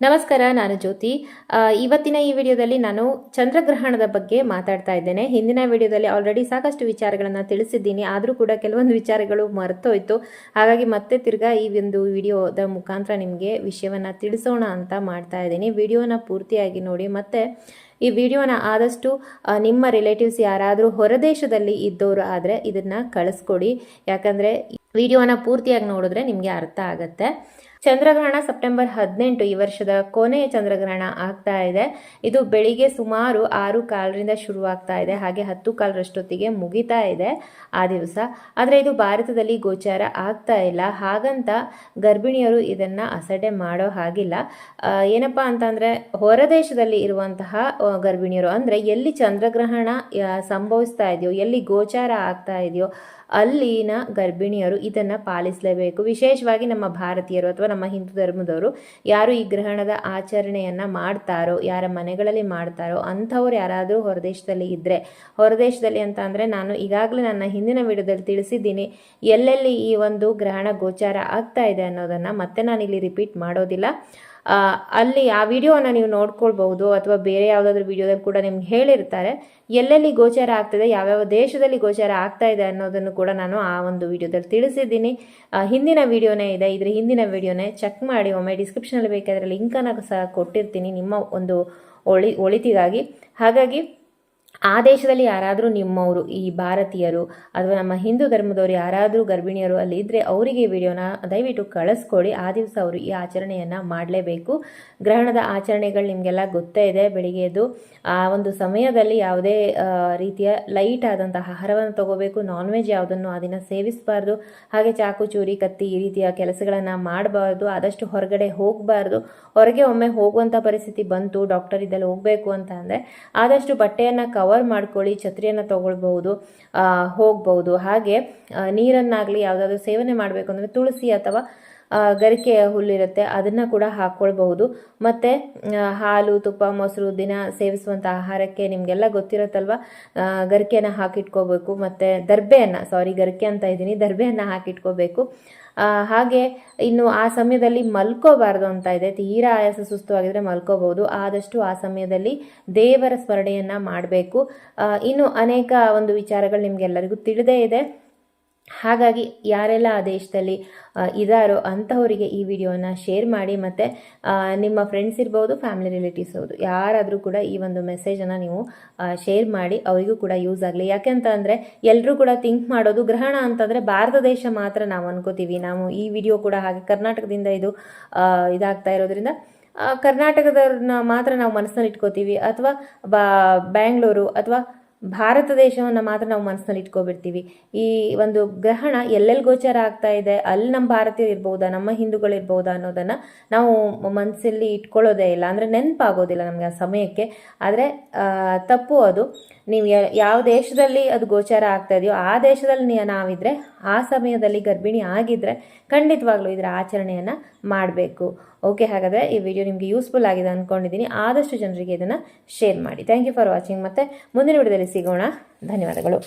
ನಮಸ್ಕಾರ, ನಾನು ಜ್ಯೋತಿ. ಇವತ್ತಿನ ಈ ವಿಡಿಯೋದಲ್ಲಿ ನಾನು ಚಂದ್ರಗ್ರಹಣದ ಬಗ್ಗೆ ಮಾತಾಡ್ತಾ ಇದ್ದೇನೆ. ಹಿಂದಿನ ವಿಡಿಯೋದಲ್ಲಿ ಆಲ್ರೆಡಿ ಸಾಕಷ್ಟು ವಿಚಾರಗಳನ್ನು ತಿಳಿಸಿದ್ದೀನಿ. ಆದರೂ ಕೂಡ ಕೆಲವೊಂದು ವಿಚಾರಗಳು ಮರೆತೋಯ್ತು. ಹಾಗಾಗಿ ಮತ್ತೆ ತಿರ್ಗಾ ಈ ಒಂದು ವಿಡಿಯೋದ ಮುಖಾಂತರ ನಿಮಗೆ ವಿಷಯವನ್ನು ತಿಳಿಸೋಣ ಅಂತ ಮಾಡ್ತಾ ಇದ್ದೀನಿ. ವಿಡಿಯೋನ ಪೂರ್ತಿಯಾಗಿ ನೋಡಿ. ಮತ್ತೆ ಈ ವಿಡಿಯೋನ ಆದಷ್ಟು ನಿಮ್ಮ ರಿಲೇಟಿವ್ಸ್ ಯಾರಾದರೂ ಹೊರದೇಶದಲ್ಲಿ ಇದ್ದವರು ಆದರೆ ಇದನ್ನು ಕಳಿಸ್ಕೊಡಿ. ಯಾಕಂದರೆ ವಿಡಿಯೋನ ಪೂರ್ತಿಯಾಗಿ ನೋಡಿದ್ರೆ ನಿಮಗೆ ಅರ್ಥ ಆಗುತ್ತೆ. ಚಂದ್ರಗ್ರಹಣ ಸೆಪ್ಟೆಂಬರ್ ಹದಿನೆಂಟು ಈ ವರ್ಷದ ಕೊನೆಯ ಚಂದ್ರಗ್ರಹಣ ಆಗ್ತಾ ಇದೆ. ಇದು ಬೆಳಿಗ್ಗೆ ಸುಮಾರು ಆರು ಕಾಲರಿಂದ ಶುರುವಾಗ್ತಾ ಇದೆ. ಹಾಗೆ ಹತ್ತು ಕಾಲರಷ್ಟೊತ್ತಿಗೆ ಮುಗಿತಾ ಇದೆ ಆ ದಿವಸ. ಆದರೆ ಇದು ಭಾರತದಲ್ಲಿ ಗೋಚಾರ ಆಗ್ತಾ ಇಲ್ಲ. ಹಾಗಂತ ಗರ್ಭಿಣಿಯರು ಇದನ್ನು ಅಸಡ್ಡೆ ಮಾಡೋ ಹಾಗಿಲ್ಲ. ಏನಪ್ಪ ಅಂತಂದರೆ ಹೊರದೇಶದಲ್ಲಿ ಇರುವಂತಹ ಗರ್ಭಿಣಿಯರು ಅಂದರೆ ಎಲ್ಲಿ ಚಂದ್ರಗ್ರಹಣ ಸಂಭವಿಸ್ತಾ ಇದೆಯೋ, ಎಲ್ಲಿ ಗೋಚಾರ ಆಗ್ತಾ ಇದೆಯೋ ಅಲ್ಲಿನ ಗರ್ಭಿಣಿಯರು ಇದನ್ನು ಪಾಲಿಸಲೇಬೇಕು. ವಿಶೇಷವಾಗಿ ನಮ್ಮ ಭಾರತೀಯರು ಅಥವಾ ನಮ್ಮ ಹಿಂದೂ ಧರ್ಮದವರು ಯಾರು ಈ ಗ್ರಹಣದ ಆಚರಣೆಯನ್ನು ಮಾಡ್ತಾರೋ, ಯಾರ ಮನೆಗಳಲ್ಲಿ ಮಾಡ್ತಾರೋ, ಅಂಥವ್ರು ಯಾರಾದರೂ ಹೊರದೇಶದಲ್ಲಿ ಇದ್ದರೆ ಹೊರದೇಶದಲ್ಲಿ ಅಂತ ಅಂದರೆ ನಾನು ಈಗಾಗಲೇ ನನ್ನ ಹಿಂದಿನ ವಿಡಿಯೋದಲ್ಲಿ ತಿಳಿಸಿದ್ದೀನಿ, ಎಲ್ಲೆಲ್ಲಿ ಈ ಒಂದು ಗ್ರಹಣ ಗೋಚಾರ ಆಗ್ತಾ ಇದೆ ಅನ್ನೋದನ್ನು ಮತ್ತೆ ನಾನು ಇಲ್ಲಿ ರಿಪೀಟ್ ಮಾಡೋದಿಲ್ಲ. ಅಲ್ಲಿ ಆ ವಿಡಿಯೋವನ್ನು ನೀವು ನೋಡ್ಕೊಳ್ಬಹುದು ಅಥವಾ ಬೇರೆ ಯಾವುದಾದ್ರೂ ವಿಡಿಯೋದಲ್ಲಿ ಕೂಡ ನಿಮ್ಗೆ ಹೇಳಿರ್ತಾರೆ. ಎಲ್ಲೆಲ್ಲಿ ಗೋಚಾರ ಆಗ್ತದೆ, ಯಾವ್ಯಾವ ದೇಶದಲ್ಲಿ ಗೋಚಾರ ಆಗ್ತಾ ಇದೆ ಅನ್ನೋದನ್ನು ಕೂಡ ನಾನು ಆ ಒಂದು ವಿಡಿಯೋದಲ್ಲಿ ತಿಳಿಸಿದ್ದೀನಿ. ಹಿಂದಿನ ವಿಡಿಯೋನೇ ಇದೆ. ಇದ್ರ ಹಿಂದಿನ ವಿಡಿಯೋನೇ ಚೆಕ್ ಮಾಡಿ. ಒಮ್ಮೆ ಡಿಸ್ಕ್ರಿಪ್ಷನಲ್ಲಿ ಬೇಕಾದರೆ ಲಿಂಕನ್ನು ಸಹ ಕೊಟ್ಟಿರ್ತೀನಿ ನಿಮ್ಮ ಒಂದು ಒಳಿ, ಒಳಿತಿಗಾಗಿ. ಹಾಗಾಗಿ ಆ ದೇಶದಲ್ಲಿ ಯಾರಾದರೂ ನಿಮ್ಮವರು, ಈ ಭಾರತೀಯರು ಅಥವಾ ನಮ್ಮ ಹಿಂದೂ ಧರ್ಮದವರು ಯಾರಾದರೂ ಗರ್ಭಿಣಿಯರು ಅಲ್ಲಿ ಇದ್ದರೆ ಅವರಿಗೆ ಈ ವಿಡಿಯೋನ ದಯವಿಟ್ಟು ಕಳಿಸ್ಕೊಡಿ. ಆ ದಿವಸ ಅವರು ಈ ಆಚರಣೆಯನ್ನು ಮಾಡಲೇಬೇಕು. ಗ್ರಹಣದ ಆಚರಣೆಗಳು ನಿಮಗೆಲ್ಲ ಗೊತ್ತೇ ಇದೆ. ಬೆಳಿಗ್ಗೆ ಎದ್ದು ಆ ಒಂದು ಸಮಯದಲ್ಲಿ ಯಾವುದೇ ರೀತಿಯ ಲೈಟ್ ಆದಂತಹ ಆಹಾರವನ್ನು ತಗೋಬೇಕು. ನಾನ್ ವೆಜ್ ಯಾವುದನ್ನು ಆ ದಿನ ಸೇವಿಸಬಾರ್ದು. ಹಾಗೆ ಚಾಕು, ಚೂರಿ, ಕತ್ತಿ ಈ ರೀತಿಯ ಕೆಲಸಗಳನ್ನು ಮಾಡಬಾರ್ದು. ಆದಷ್ಟು ಹೊರಗಡೆ ಹೋಗಬಾರ್ದು. ಹೊರಗೆ ಒಮ್ಮೆ ಹೋಗುವಂಥ ಪರಿಸ್ಥಿತಿ ಬಂತು ಡಾಕ್ಟರ್ ಇದ್ದಲ್ಲಿ ಹೋಗಬೇಕು ಅಂತ ಅಂದರೆ ಆದಷ್ಟು ಬಟ್ಟೆಯನ್ನು ಮಾಡ್ಕೊಳ್ಳಿ ಛತ್ರಿಯನ್ನು ತಗೊಳ್ಬಹುದು ಹೋಗ್ಬೋದು ಹೋಗ್ಬಹುದು. ಹಾಗೆ ನೀರನ್ನಾಗಲಿ ಯಾವುದಾದ್ರೂ ಸೇವನೆ ಮಾಡಬೇಕು ಅಂದರೆ ತುಳಸಿ ಅಥವಾ ಗರಿಕೆಯ ಹುಲ್ಲಿರುತ್ತೆ, ಅದನ್ನು ಕೂಡ ಹಾಕ್ಕೊಳ್ಬಹುದು ಮತ್ತು ಹಾಲು, ತುಪ್ಪ, ಮೊಸರು, ದಿನ ಸೇವಿಸುವಂಥ ಆಹಾರಕ್ಕೆ ನಿಮಗೆಲ್ಲ ಗೊತ್ತಿರುತ್ತಲ್ವ? ಗರಿಕೆಯನ್ನು ಹಾಕಿಟ್ಕೋಬೇಕು, ಮತ್ತು ದರ್ಬೆಯನ್ನು ಸಾರಿ ಗರಿಕೆ ಅಂತ ಇದ್ದೀನಿ, ದರ್ಬೆಯನ್ನು ಹಾಕಿಟ್ಕೋಬೇಕು. ಹಾಗೆ ಇನ್ನು ಆ ಸಮಯದಲ್ಲಿ ಮಲ್ಕೋಬಾರ್ದು ಅಂತ ಇದೆ. ತೀರಾ ಆಯಾಸ ಸುಸ್ತವಾಗಿದ್ರೆ ಮಲ್ಕೋಬಹುದು. ಆದಷ್ಟು ಆ ಸಮಯದಲ್ಲಿ ದೇವರ ಸ್ಮರಣೆಯನ್ನು ಮಾಡಬೇಕು. ಇನ್ನು ಅನೇಕ ಒಂದು ವಿಚಾರಗಳು ನಿಮಗೆಲ್ಲರಿಗೂ ತಿಳಿದೇ ಇದೆ. ಹಾಗಾಗಿ ಯಾರೆಲ್ಲ ಆ ದೇಶದಲ್ಲಿ ಇದ್ದಾರೋ ಅಂಥವರಿಗೆ ಈ ವಿಡಿಯೋನ ಶೇರ್ ಮಾಡಿ ಮತ್ತು ನಿಮ್ಮ ಫ್ರೆಂಡ್ಸ್ ಇರ್ಬೋದು ಫ್ಯಾಮಿಲಿ ರಿಲೇಟಿವ್ಸ್ ಹೌದು, ಯಾರಾದರೂ ಕೂಡ ಈ ಒಂದು ಮೆಸೇಜನ್ನು ನೀವು ಶೇರ್ ಮಾಡಿ ಅವರಿಗೂ ಕೂಡ ಯೂಸ್ ಆಗಲಿ. ಯಾಕೆಂತ ಅಂದರೆ ಎಲ್ಲರೂ ಕೂಡ ಥಿಂಕ್ ಮಾಡೋದು ಗ್ರಹಣ ಅಂತಂದರೆ ಭಾರತ ದೇಶ ಮಾತ್ರ ನಾವು ಅನ್ಕೋತೀವಿ. ನಾವು ಈ ವಿಡಿಯೋ ಕೂಡ ಹಾಗೆ ಕರ್ನಾಟಕದಿಂದ ಇದು ಇದಾಗ್ತಾ ಇರೋದ್ರಿಂದ ಕರ್ನಾಟಕದವ್ರನ್ನ ಮಾತ್ರ ನಾವು ಮನಸ್ಸಿನಲ್ಲಿ ಇಟ್ಕೋತೀವಿ. ಅಥವಾ ಬ್ಯಾಂಗ್ಳೂರು, ಅಥವಾ ಭಾರತ ದೇಶವನ್ನು ಮಾತ್ರ ನಾವು ಮನಸ್ಸಿನಲ್ಲಿ ಇಟ್ಕೊಬಿಡ್ತೀವಿ. ಈ ಒಂದು ಗ್ರಹಣ ಎಲ್ಲೆಲ್ಲಿ ಗೋಚರ ಆಗ್ತಾ ಇದೆ, ಅಲ್ಲಿ ನಮ್ಮ ಭಾರತೀಯರು ಇರ್ಬೋದಾ, ನಮ್ಮ ಹಿಂದೂಗಳು ಇರ್ಬೋದಾ ಅನ್ನೋದನ್ನು ನಾವು ಮನಸ್ಸಲ್ಲಿ ಇಟ್ಕೊಳ್ಳೋದೇ ಇಲ್ಲ. ಅಂದರೆ ನೆನಪಾಗೋದಿಲ್ಲ ನಮಗೆ ಆ ಸಮಯಕ್ಕೆ. ಆದರೆ ತಪ್ಪು ಅದು. ನೀವು ಯಾವ ದೇಶದಲ್ಲಿ ಅದು ಗೋಚಾರ ಆಗ್ತಾ ಇದೆಯೋ ಆ ದೇಶದಲ್ಲಿ ನಾವಿದ್ರೆ ಆ ಸಮಯದಲ್ಲಿ ಗರ್ಭಿಣಿ ಆಗಿದ್ರೆ ಖಂಡಿತವಾಗ್ಲೂ ಇದರ ಆಚರಣೆಯನ್ನು ಮಾಡಬೇಕು. ಓಕೆ, ಹಾಗಾದರೆ ಈ ವಿಡಿಯೋ ನಿಮಗೆ ಯೂಸ್ಫುಲ್ ಆಗಿದೆ ಅಂದ್ಕೊಂಡಿದ್ದೀನಿ ಆದಷ್ಟು ಜನರಿಗೆ ಇದನ್ನು ಶೇರ್ ಮಾಡಿ. ಥ್ಯಾಂಕ್ ಯು ಫಾರ್ ವಾಚಿಂಗ್ ಮತ್ತು ಮುಂದಿನ ವಿಡಿಯೋದಲ್ಲಿ ಸಿಗೋಣ. ಧನ್ಯವಾದಗಳು.